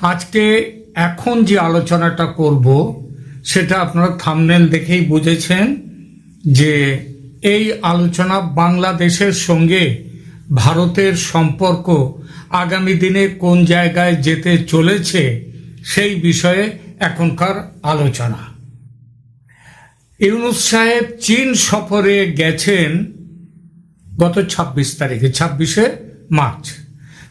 আজকে এখন যে আলোচনাটা করব, সেটা আপনারা থামনেল দেখেই বুঝেছেন যে এই আলোচনা বাংলাদেশের সঙ্গে ভারতের সম্পর্ক আগামী দিনে কোন জায়গায় যেতে চলেছে, সেই বিষয়ে এখনকার আলোচনা। ইউনুস সাহেব চীন সফরে গেছেন গত ২৬ তারিখে, ছাব্বিশে মার্চ।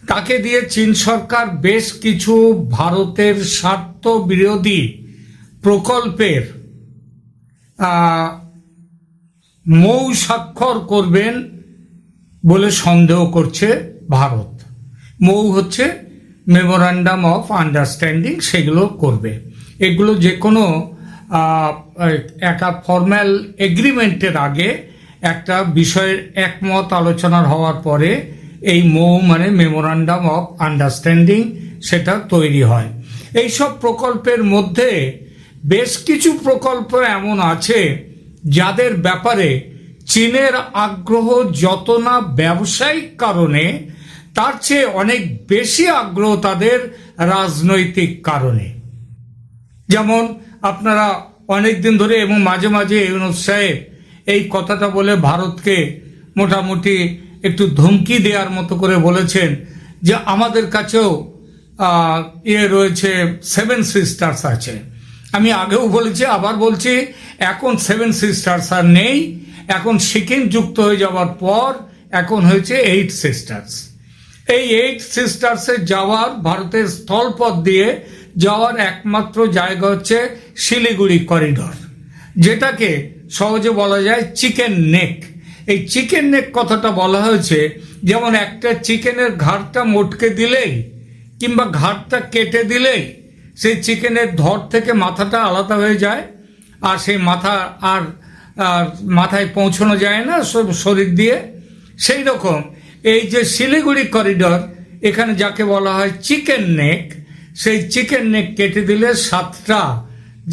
তাকে দিয়ে চীন সরকার বেশ কিছু ভারতের স্বার্থ বিরোধী প্রকল্পের মৌ স্বাক্ষর করবেন বলে সন্দেহ করছে ভারত। মৌ হচ্ছে মেমোরান্ডাম অফ আন্ডারস্ট্যান্ডিং সেগুলো করবে। এগুলো যে কোনো একটা ফর্ম্যাল এগ্রিমেন্টের আগে একটা বিষয়ের একমত আলোচনার হওয়ার পরে এই মৌ মানে মেমোরান্ডাম অফ আন্ডারস্ট্যান্ডিং সেটা তৈরি হয়। এইসব প্রকল্পের মধ্যে বেশ কিছু প্রকল্প এমন আছে যাদের ব্যাপারে চীনের আগ্রহ যত না ব্যবসায়িক কারণে, তার চেয়ে অনেক বেশি আগ্রহ তাদের রাজনৈতিক কারণে। যেমন আপনারা অনেক দিন ধরে এবং মাঝে মাঝে ইউনুস সাহেব এই কথাটা বলে ভারতকে মোটামুটি একটু ধমকি দেওয়ার মতো করে বলেছেন যে আমাদের কাছেও ইয়ে রয়েছে সেভেন সিস্টার্স আছে। আমি আগেও বলেছি, আবার বলছি, এখন সেভেন সিস্টার্স আর নেই, এখন সিকিম যুক্ত হয়ে যাওয়ার পর এখন হয়েছে এইট সিস্টার্স এই এইট সিস্টার্সে যাওয়ার ভারতের স্থলপথ দিয়ে যাওয়ার একমাত্র জায়গা হচ্ছে শিলিগুড়ি করিডর যেটাকে সহজে বলা যায় চিকেন নেক এই চিকেন নেক কথাটা বলা হয়েছে, যেমন একটা চিকেনের ঘাড়টা মোটকে দিলেই কিংবা ঘাড়টা কেটে দিলেই সেই চিকেনের ধর থেকে মাথাটা আলাদা হয়ে যায়, আর সেই মাথা আর মাথায় পৌঁছানো যায় না শরীর দিয়ে। সেই রকম এই যে শিলিগুড়ি করিডর এখানে যাকে বলা হয় চিকেন নেক সেই চিকেন নেক কেটে দিলে সাতটা,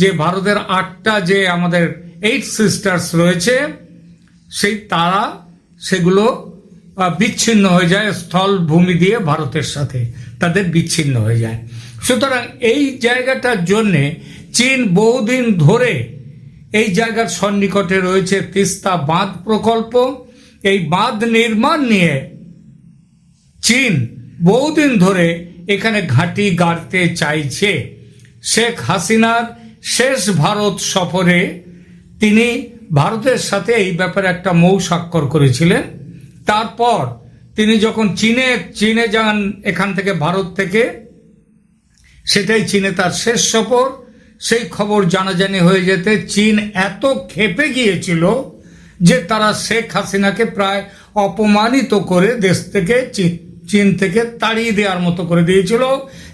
যে ভারতের আটটা যে আমাদের এইট সিস্টার্স রয়েছে সেই তারা সেগুলো বিচ্ছিন্ন হয়ে যায় স্থল ভূমি দিয়ে ভারতের সাথে। তাদের বিচ্ছিন্ন হয়ে যায়। সুতরাং এই জায়গাটার জন্যে চীন বহুদিন ধরে এই জায়গার সন্নিকটে রয়েছে তিস্তা বাঁধ প্রকল্প। এই বাঁধ নির্মাণ নিয়ে চীন বহুদিন ধরে এখানে ঘাঁটি গাড়তে চাইছে। শেখ হাসিনার শেষ ভারত সফরে তিনি ভারতের সাথে এই ব্যাপারে একটা মৌ স্বাক্ষর করেছিলেন। তারপর তিনি যখন চীনে চীনে যান এখান থেকে ভারত থেকে, সেটাই চীনে তার শেষ সফর। সেই খবর জানাজানি হয়ে যেতে চীন এত ক্ষেপে গিয়েছিল যে তারা শেখ হাসিনাকে প্রায় অপমানিত করে দেশ থেকে চীন থেকে তাড়িয়ে দেওয়ার মতো করে দিয়েছিল।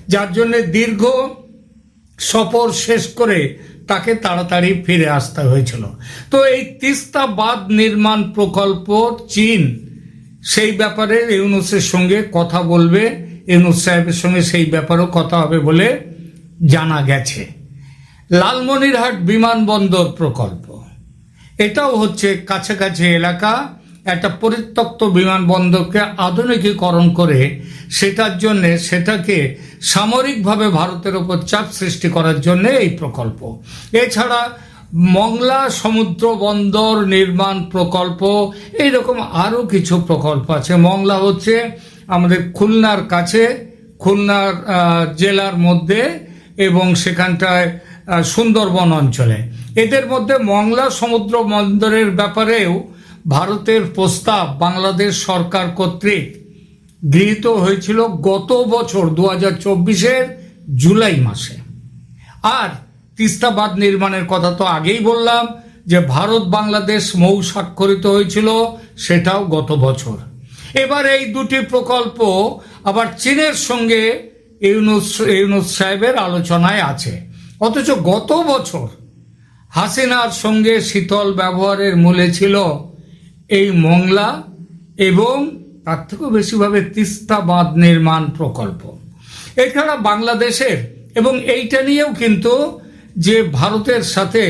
যার জন্য দীর্ঘ সফর শেষ করে তাকে তাড়াতাড়ি ফিরে আসতে হয়েছিল। তো এই তিস্তা বাঁধ নির্মাণ প্রকল্প চীন, সেই ব্যাপারে ইউনুসের সঙ্গে কথা বলবে। ইউনুস সাহেবের সঙ্গে সেই ব্যাপারেও কথা হবে বলে জানা গেছে। লালমনিরহাট বিমানবন্দর প্রকল্প। এটাও হচ্ছে কাছাকাছি এলাকা। একটা পরিত্যক্ত বিমানবন্দরকে আধুনিকীকরণ করে সেটার জন্য সেটাকে সামরিকভাবে ভারতের ওপর চাপ সৃষ্টি করার জন্য এই প্রকল্প। এছাড়া মংলা সমুদ্র বন্দর নির্মাণ প্রকল্প, এইরকম আরও কিছু প্রকল্প আছে। মংলা হচ্ছে আমাদের খুলনার কাছে, খুলনার জেলার মধ্যে এবং সেখানটায় সুন্দরবন অঞ্চলে। এদের মধ্যে মংলা সমুদ্র বন্দরের ব্যাপারেও ভারতের প্রস্তাব বাংলাদেশ সরকার কর্তৃক গৃহীত হয়েছিল গত বছর দু হাজার চব্বিশের জুলাই মাসে। আর তিস্তা বাঁধ নির্মাণের কথা তো আগেই বললাম যে ভারত বাংলাদেশ মৌ স্বাক্ষরিত হয়েছিল সেটাও গত বছর। এবার এই দুটি প্রকল্প আবার চীনের সঙ্গে ইউনুস ইউনুস সাহেবের আলোচনায় আছে। অথচ গত বছর হাসিনার সঙ্গে শীতল ব্যবহারের মূলে ছিল এই মংলা এবং তার থেকেও বেশিভাবে তিস্তা বাঁধ নির্মাণ প্রকল্প। এছাড়া বাংলাদেশের এবং এইটা নিয়েও কিন্তু যে ভারতের সাথে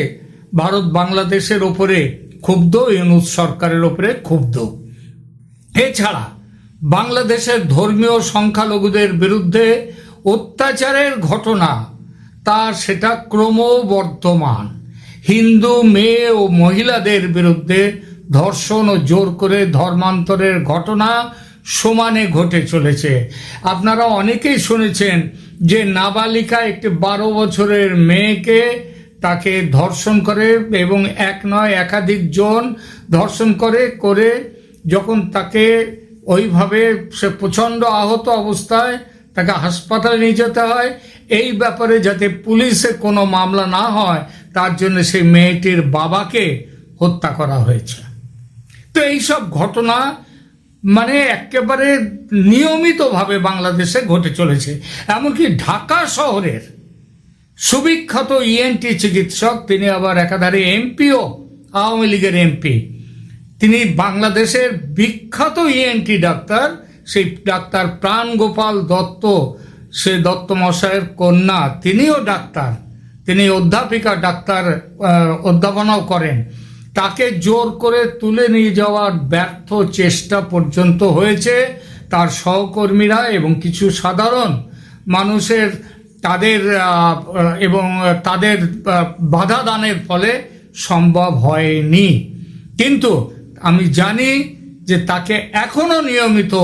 ভারত বাংলাদেশের ওপরে ক্ষুব্ধ, ইউনুস সরকারের ওপরে ক্ষুব্ধ। এছাড়া বাংলাদেশের ধর্মীয় সংখ্যালঘুদের বিরুদ্ধে অত্যাচারের ঘটনা, তা সেটা ক্রমবর্ধমান। হিন্দু, মেয়ে ও মহিলাদের বিরুদ্ধে ধর্ষণ ও জোর করে ধর্মান্তরের ঘটনা সমানে ঘটে চলেছে। আপনারা অনেকেই শুনেছেন যে নাবালিকা একটি বারো বছরের মেয়েকে তাকে ধর্ষণ করে এবং এক নয়, একাধিক জন ধর্ষণ করে করে যখন তাকে ওইভাবে সে প্রচণ্ড আহত অবস্থায় তাকে হাসপাতালে নিয়ে যেতে হয়, এই ব্যাপারে যাতে পুলিশে কোনো মামলা না হয়, তার জন্য সেই মেয়েটির বাবাকে হত্যা করা হয়েছে। তো এইসব ঘটনা মানে একেবারে নিয়মিতভাবে বাংলাদেশে ঘটে চলেছে। এমনকি ঢাকা শহরের সুবিখ্যাত ইএনটি চিকিৎসক, তিনি আবার একাধারে এমপিও, আওয়ামী লীগের এমপি। তিনি বাংলাদেশের বিখ্যাত ইএনটি ডাক্তার, সেই ডাক্তার প্রাণ গোপাল দত্ত, সে দত্ত মশাইয়ের কন্যা, তিনিও ডাক্তার। তিনি অধ্যাপিকা ডাক্তার অধ্যাপনাও করেন। তাকে জোর করে তুলে নিয়ে যাওয়ার ব্যর্থ চেষ্টা পর্যন্ত হয়েছে। তার সহকর্মীরা এবং কিছু সাধারণ মানুষের তাদের এবং তাদের বাধা দানের ফলে সম্ভব হয়নি। কিন্তু আমি জানি যে তাকে এখনও নিয়মিত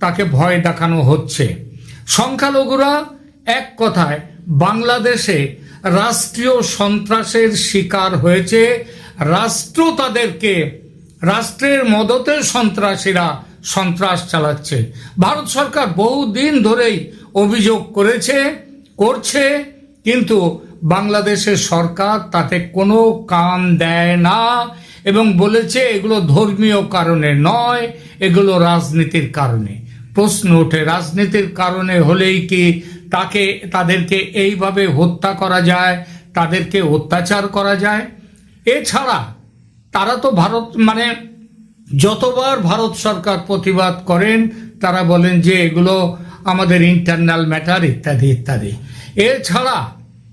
তাকে ভয় দেখানো হচ্ছে। সংখ্যালঘুরা এক কথায় বাংলাদেশে রাষ্ট্রীয় সন্ত্রাসের শিকার হয়েছে রাষ্ট্র তাদেরকে, রাষ্ট্রের মদতে সন্ত্রাসীরা সন্ত্রাস চালাচ্ছে। ভারত সরকার বহুদিন ধরেই অভিযোগ করেছে, করছে, কিন্তু বাংলাদেশের সরকার তাতে কোনো কান দেয় না এবং বলেছে এগুলো ধর্মীয় কারণে নয়, এগুলো রাজনীতির কারণে। প্রশ্ন ওঠে, রাজনীতির কারণে হলেই কি তাকে, তাদেরকে এইভাবে হত্যা করা যায়, তাদেরকে অত্যাচার করা যায়? এছাড়া তারা তো ভারত মানে যতবার ভারত সরকার প্রতিবাদ করেন, তারা বলেন যে এগুলো আমাদের ইন্টারনাল ম্যাটার ইত্যাদি ইত্যাদি। এছাড়া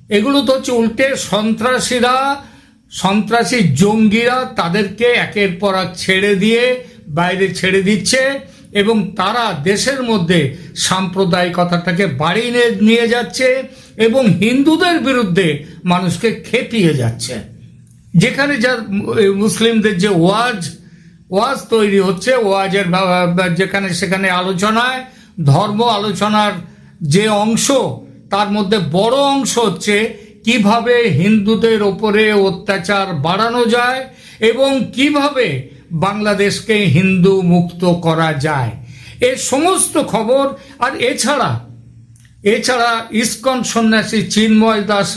এগুলো তো হচ্ছে উল্টে সন্ত্রাসীরা, সন্ত্রাসী জঙ্গিরা তাদেরকে একের পর এক ছেড়ে দিয়ে বাইরে ছেড়ে দিচ্ছে এবং তারা দেশের মধ্যে সাম্প্রদায়িকতাটাকে বাড়িয়ে নিয়ে- যাচ্ছে এবং হিন্দুদের বিরুদ্ধে মানুষকে খেপিয়ে যাচ্ছে। যেখানে যা মুসলিমদের যে ওয়াজ ওয়াজ তৈরি হচ্ছে, ওয়াজের যেখানে সেখানে আলোচনায়, ধর্ম আলোচনার যে অংশ, তার মধ্যে বড় অংশ হচ্ছে কীভাবে হিন্দুদের ওপরে অত্যাচার বাড়ানো যায় এবং কীভাবে বাংলাদেশকে হিন্দু মুক্ত করা যায়। এর সমস্ত খবর, আর এছাড়া এছাড়া ইস্কন সন্ন্যাসী চিন্ময় দাস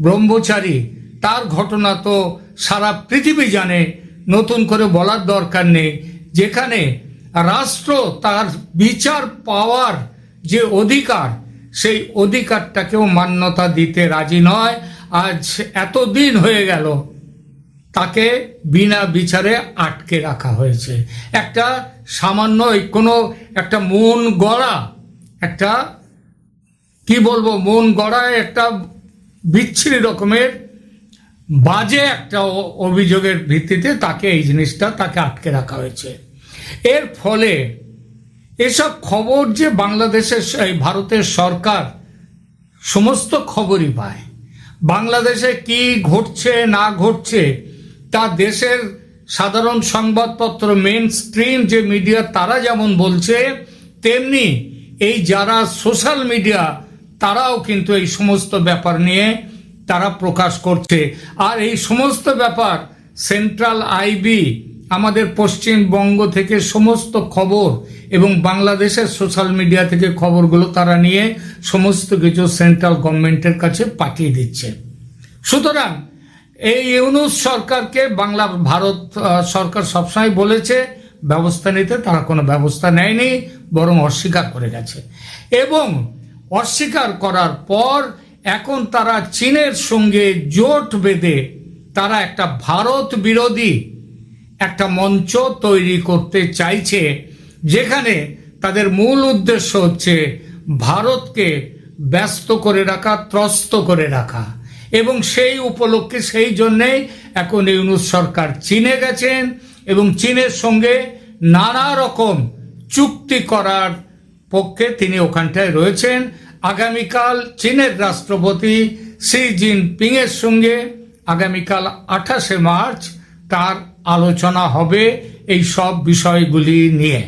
ব্রহ্মচারী তার ঘটনা তো সারা পৃথিবী জানে। নতুন করে বলার দরকার নেই। যেখানে রাষ্ট্র তার বিচার পাওয়ার যে অধিকার, সেই অধিকারটাকেও মান্যতা দিতে রাজি নয়। আজ এতদিন হয়ে গেল, তাকে বিনা বিচারে আটকে রাখা হয়েছে। একটা সামান্য কোনো একটা মন গড়া, একটা, কি বলব, মন গড়ায় একটা বিচ্ছিরি রকমের বাজে একটা অভিযোগের ভিত্তিতে তাকে এই জিনিসটা তাকে আটকে রাখা হয়েছে। এর ফলে এসব খবর যে বাংলাদেশের এই ভারতের সরকার সমস্ত খবরই পায়। বাংলাদেশে কি ঘটছে, না ঘটছে, তা দেশের সাধারণ সংবাদপত্র মেন স্ট্রিম যে মিডিয়া তারা যেমন বলছে, তেমনি এই যারা সোশ্যাল মিডিয়া তারাও কিন্তু এই সমস্ত ব্যাপার নিয়ে তারা প্রকাশ করছে। আর এই সমস্ত ব্যাপার, সেন্ট্রাল আইবি আমাদের পশ্চিমবঙ্গ থেকে সমস্ত খবর এবং বাংলাদেশের সোশ্যাল মিডিয়া থেকে খবরগুলো তারা নিয়ে সমস্ত কিছু সেন্ট্রাল গভর্নমেন্টের কাছে পাঠিয়ে দিচ্ছে। সুতরাং এই ইউনুস সরকারকে বাংলা, ভারত সরকার সবসময় বলেছে, ব্যবস্থা নিতে, তারা কোনো ব্যবস্থা নেয়নি, বরং অস্বীকার করে গেছে। এবং অস্বীকার করার পর এখন তারা চীনের সঙ্গে জোট বেঁধে তারা একটা ভারত বিরোধী একটা মঞ্চ তৈরি করতে চাইছে, যেখানে তাদের মূল উদ্দেশ্য হচ্ছে ভারতকে ব্যস্ত করে রাখা, ত্রস্ত করে রাখা। এবং সেই উপলক্ষে সেই জন্যেই এখন ইউনুস সরকার চীনে গেছেন এবং চীনের সঙ্গে নানা রকম চুক্তি করার পক্ষে তিনি ওখানটায় রয়েছেন। আগামীকাল চীনের রাষ্ট্রপতি শি এর সঙ্গে আগামীকাল আঠাশে মার্চ তার আলোচনা হবে এই সব বিষয়গুলি নিয়ে।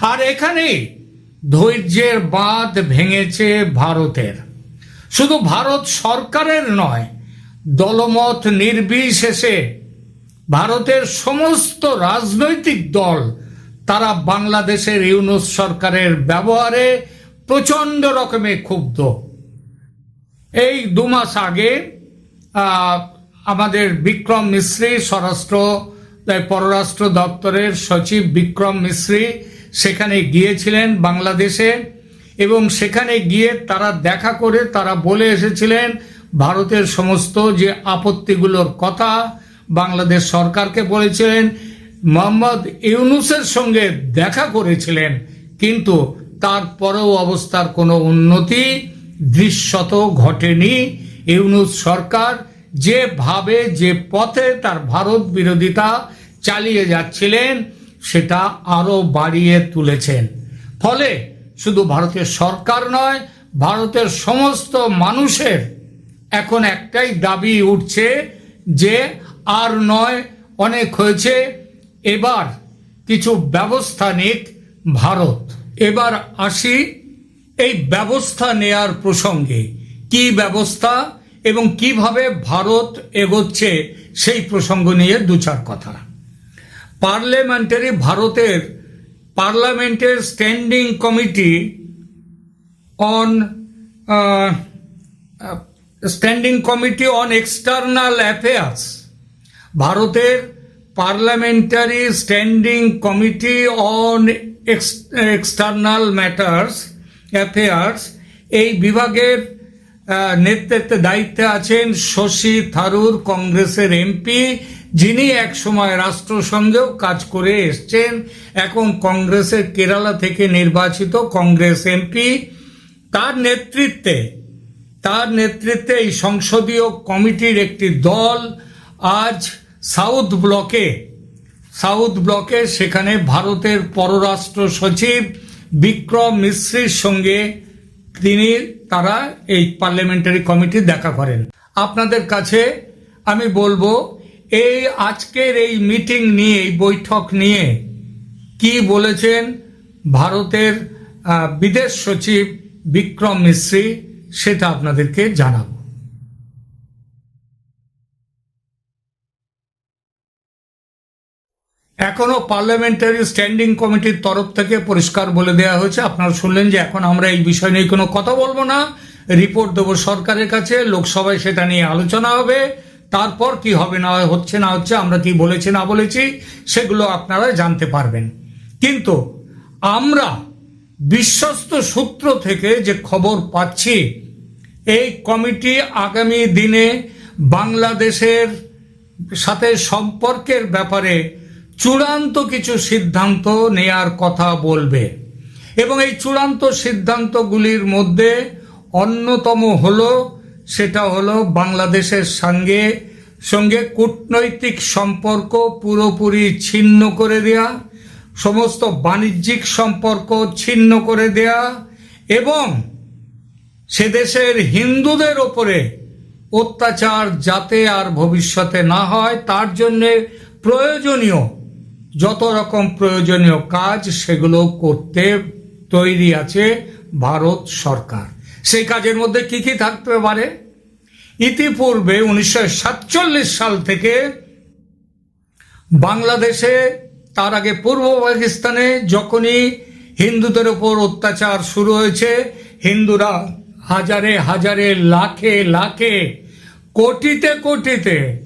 আর এখানেই ধৈর্যের বাঁধ ভেঙেছে ভারতের। শুধু ভারত সরকারের নয়, দলমত নির্বিশেষে ভারতের সমস্ত রাজনৈতিক দল তারা বাংলাদেশের ইউনুস সরকারের ব্যবহারে প্রচণ্ড রকমের ক্ষুব্ধ। এই দু মাস আগে আমাদের বিক্রম মিশ্রি স্বরাষ্ট্র পররাষ্ট্র দপ্তরের সচিব বিক্রম মিশ্রি সেখানে গিয়েছিলেন বাংলাদেশে এবং সেখানে গিয়ে তারা দেখা করে তারা বলে এসেছিলেন, ভারতের সমস্ত যে আপত্তিগুলোর কথা বাংলাদেশ সরকারকে বলেছিলেন, মোহাম্মদ ইউনুসের সঙ্গে দেখা করেছিলেন। কিন্তু তারপরেও অবস্থার কোনো উন্নতি দৃশ্যত ঘটেনি। ইউনুস সরকার যেভাবে যে পথে তার ভারত বিরোধিতা চালিয়ে যাচ্ছিলেন, সেটা আরও বাড়িয়ে তুলেছেন। ফলে শুধু ভারতের সরকার নয়, ভারতের সমস্ত মানুষের এখন একটাই দাবি উঠছে যে আর নয়, অনেক হয়েছে, এবার কিছু ব্যবস্থা নিক ভারত। এবার আসি এই ব্যবস্থা নেয়ার প্রসঙ্গে। কি ব্যবস্থা এবং কীভাবে ভারত এগোচ্ছে সেই প্রসঙ্গ নিয়ে দু চার কথা। পার্লামেন্টারি ভারতের পার্লামেন্টের standing committee on standing committee on external affairs ভারতের parliamentary standing committee on external matters affairs এই বিভাগের নেতৃত্বে দায়িত্বে আছেন শশী থারুর কংগ্রেসের এমপি, যিনি একসময় রাষ্ট্রসংঘেও কাজ করে এসছেন। এখন কংগ্রেসের কেরালা থেকে নির্বাচিত কংগ্রেস এমপি। তার নেতৃত্বে তার নেতৃত্বে এই সংসদীয় কমিটির একটি দল আজ সাউথ ব্লকে সাউথ ব্লকে সেখানে ভারতের পররাষ্ট্র সচিব বিক্রম মিশ্রির সঙ্গে তিনি, তারা এই পার্লামেন্টারি কমিটি দেখা করেন। আপনাদের কাছে আমি বলব, এই আজকের এই মিটিং নিয়ে, এই বৈঠক নিয়ে কি বলেছেন ভারতের বিদেশ সচিব বিক্রম মিশ্রি, সেটা আপনাদেরকে জানাব। এখনও পার্লামেন্টারি স্ট্যান্ডিং কমিটির তরফ থেকে পরিষ্কার বলে দেওয়া হয়েছে। আপনারা শুনলেন যে এখন আমরা এই বিষয় নিয়ে কোনো কথা বলব না। রিপোর্ট দেবো সরকারের কাছে, লোকসভায় সেটা নিয়ে আলোচনা হবে। তারপর কি হবে, না হচ্ছে না হচ্ছে, আমরা কি বলেছি, না বলেছি, সেগুলো আপনারা জানতে পারবেন। কিন্তু আমরা বিশ্বস্ত সূত্র থেকে যে খবর পাচ্ছি, এই কমিটি আগামী দিনে বাংলাদেশের সাথে সম্পর্কের ব্যাপারে চূড়ান্ত কিছু সিদ্ধান্ত নেয়ার কথা বলবে। এবং এই চূড়ান্ত সিদ্ধান্তগুলির মধ্যে অন্যতম হলো, সেটা হলো বাংলাদেশের সঙ্গে সঙ্গে কূটনৈতিক সম্পর্ক পুরোপুরি ছিন্ন করে দেয়া, সমস্ত বাণিজ্যিক সম্পর্ক ছিন্ন করে দেয়া, এবং সে দেশের হিন্দুদের ওপরে অত্যাচার যাতে আর ভবিষ্যতে না হয়, তার জন্যে প্রয়োজনীয় যত রকম প্রয়োজনীয় কাজ সেগুলো করতে তৈরি আছে ভারত সরকার। সেই কাজের মধ্যে কি কি থাকতে পারে? ইতিপূর্বে উনিশশো সাতচল্লিশ সাল থেকে বাংলাদেশে, তার আগে পূর্ব পাকিস্তানে যখনই হিন্দুদের ওপর অত্যাচার শুরু হয়েছে, হিন্দুরা হাজারে হাজারে লাখে লাখে, কোটিতে কোটিতে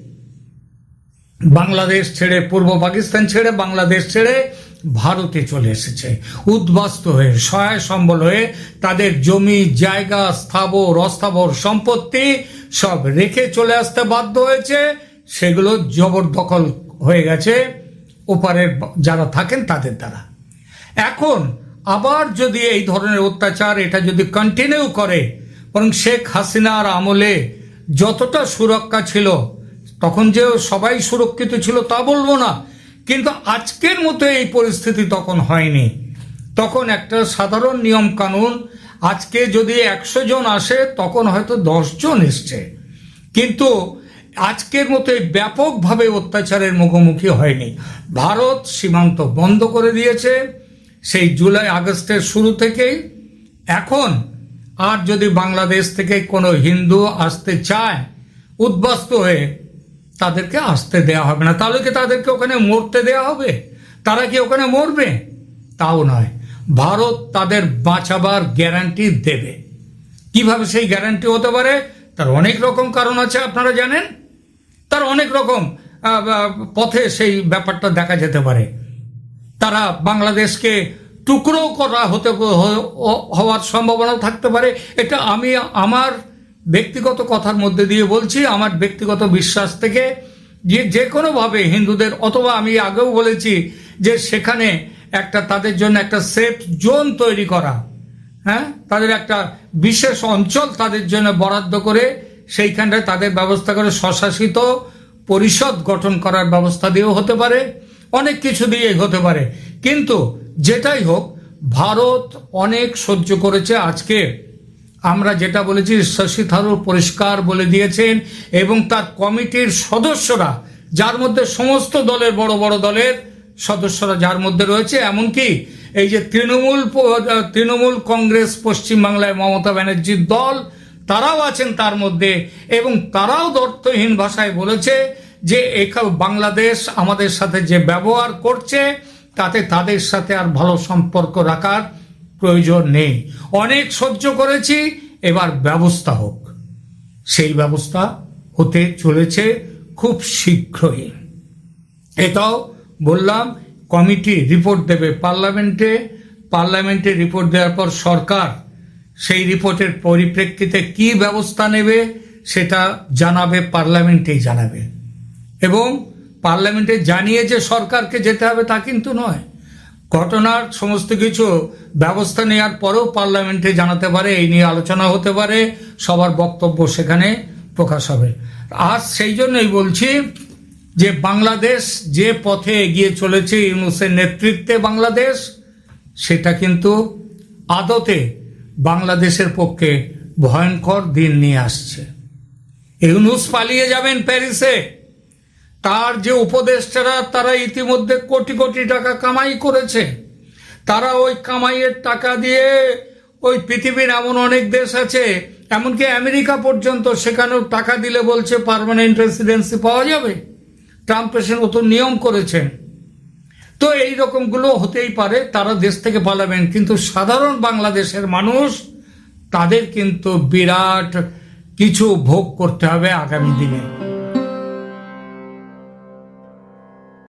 বাংলাদেশ ছেড়ে পূর্ব পাকিস্তান ছেড়ে বাংলাদেশ ছেড়ে ভারতে চলে এসেছে। উদ্বাস্ত হয়ে, সহায় সম্বল হয়ে তাদের জমি, জায়গা, স্থাবর, অস্থাবর সম্পত্তি সব রেখে চলে আসতে বাধ্য হয়েছে। সেগুলো জবরদখল হয়ে গেছে। ওপারের যারা থাকেন তাদের দ্বারা। এখন আবার যদি এই ধরনের অত্যাচার, এটা যদি কন্টিনিউ করে, বরং শেখ হাসিনার আমলে যতটা সুরক্ষা ছিল তখন যে সবাই সুরক্ষিত ছিল তা বলব না, কিন্তু আজকের মতো এই পরিস্থিতি তখন হয়নি। তখন একটা সাধারণ নিয়ম কানুন, আজকে যদি একশো জন আসে, তখন হয়তো জন এসছে। কিন্তু আজকের মতো ব্যাপকভাবে অত্যাচারের মুখোমুখি হয়নি। ভারত সীমান্ত বন্ধ করে দিয়েছে, সেই জুলাই আগস্টের শুরু থেকেই। এখন আর যদি বাংলাদেশ থেকে কোনো হিন্দু আসতে চায়, উদ্বাস্ত হয়ে তাদেরকে আসতে দেওয়া হবে না। তাহলে কি তাদেরকে ওখানে মরতে দেওয়া হবে? তারা কি ওখানে মরবে? তাও নয়। ভারত তাদের বাঁচাবার গ্যারান্টি দেবে। কীভাবে সেই গ্যারান্টি হতে পারে? তার অনেক রকম কারণ আছে, আপনারা জানেন? তার অনেক রকম পথে সেই ব্যাপারটা দেখা যেতে পারে। তারা বাংলাদেশকে টুকরো করা হতে হওয়ার সম্ভাবনা থাকতে পারে। এটা আমি, আমার ব্যক্তিগত কথার মধ্যে দিয়ে বলছি, আমার ব্যক্তিগত বিশ্বাস থেকে যে যে কোনোভাবে হিন্দুদের, অথবা আমি আগেও বলেছি যে সেখানে একটা তাদের জন্য একটা সেফ জোন তৈরি করা হ্যাঁ? তাদের একটা বিশেষ অঞ্চল তাদের জন্য বরাদ্দ করে সেইখানটায় তাদের ব্যবস্থা করে স্বশাসিত পরিষদ গঠন করার ব্যবস্থা দিয়েও হতে পারে, অনেক কিছু দিয়েই হতে পারে। কিন্তু যেটাই হোক, ভারত অনেক সহ্য করেছে আজকে। আমরা যেটা বলেছি, শশী থারুর পরিষ্কার বলে দিয়েছেন এবং তার কমিটির সদস্যরা, যার মধ্যে সমস্ত দলের বড় বড় দলের সদস্যরা যার মধ্যে রয়েছে, এমনকি এই যে তৃণমূল তৃণমূল কংগ্রেস পশ্চিমবাংলায় মমতা ব্যানার্জির দল, তারাও আছেন তার মধ্যে এবং তারাও দর্থহীন ভাষায় বলেছে যে এখানে বাংলাদেশ আমাদের সাথে যে ব্যবহার করছে, তাতে তাদের সাথে আর ভালো সম্পর্ক রাখার প্রয়োজন নেই। অনেক সহ্য করেছি, এবার ব্যবস্থা হোক। সেই ব্যবস্থা হতে চলেছে খুব শীঘ্রই। এটাও বললাম, কমিটি রিপোর্ট দেবে পার্লামেন্টে। পার্লামেন্টে রিপোর্ট দেওয়ার পর সরকার সেই রিপোর্টের পরিপ্রেক্ষিতে কি ব্যবস্থা নেবে সেটা জানাবে পার্লামেন্টেই জানাবে। এবং পার্লামেন্টে জানিয়ে যে সরকারকে যেতে হবে তা কিন্তু নয়। ঘটনার সমস্ত কিছু ব্যবস্থা নেওয়ার পরেও পার্লামেন্টে জানাতে পারে, এই নিয়ে আলোচনা হতে পারে, সবার বক্তব্য সেখানে প্রকাশ হবে। আজ সেই জন্যই বলছি যে বাংলাদেশ যে পথে এগিয়ে চলেছে ইউনুসের নেতৃত্বে বাংলাদেশ, সেটা কিন্তু আদতে বাংলাদেশের পক্ষে ভয়ঙ্কর দিন নিয়ে আসছে। ইউনুস পালিয়ে যাবেন প্যারিসে। তার যে উপদেষ্টারা তারা ইতিমধ্যে কোটি কোটি টাকা কামাই করেছে, তারা ওই কামাইয়ের টাকা দিয়ে ওই পৃথিবীর এমন অনেক দেশ আছে, এমনকি আমেরিকা পর্যন্ত সেখানেও টাকা দিলে বলছে পারমানেন্ট রেসিডেন্সি পাওয়া যাবে। ট্রাম্প এসে নতুন নিয়ম করেছেন। তো এই রকমগুলো হতেই পারে, তারা দেশ থেকে পালাবেন, কিন্তু সাধারণ বাংলাদেশের মানুষ, তাদের কিন্তু বিরাট কিছু ভোগ করতে হবে আগামী দিনে।